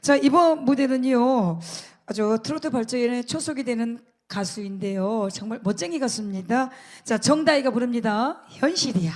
자, 이번 무대는요, 아주 트로트 발전의 초석이 되는 가수인데요. 정말 멋쟁이 가수입니다. 자, 정다희가 부릅니다. 현실이야.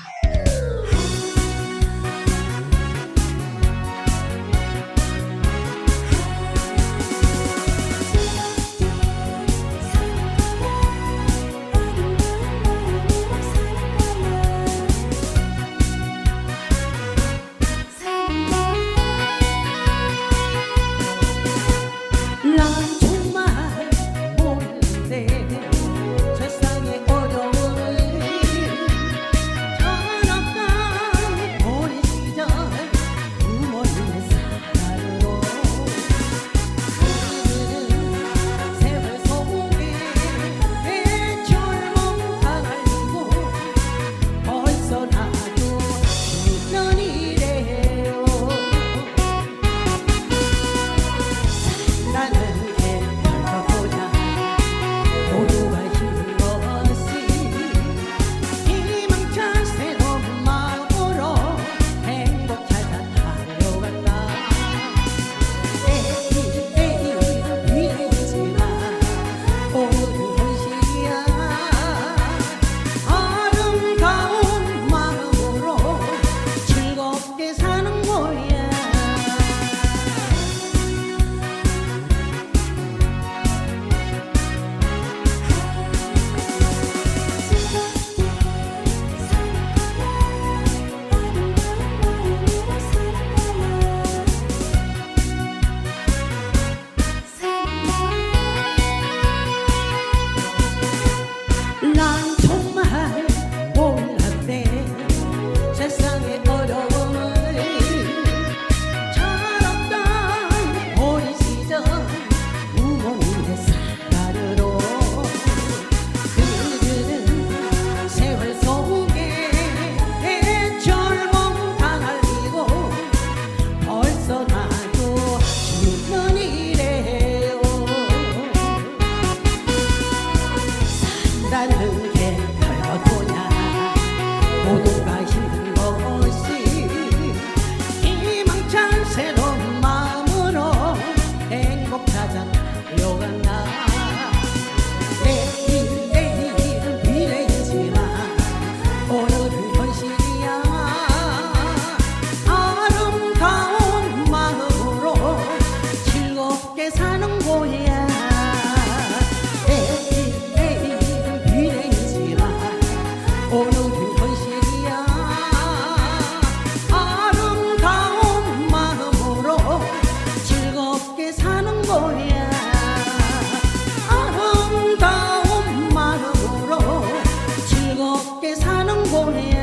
ทุกกายชี 사는 거네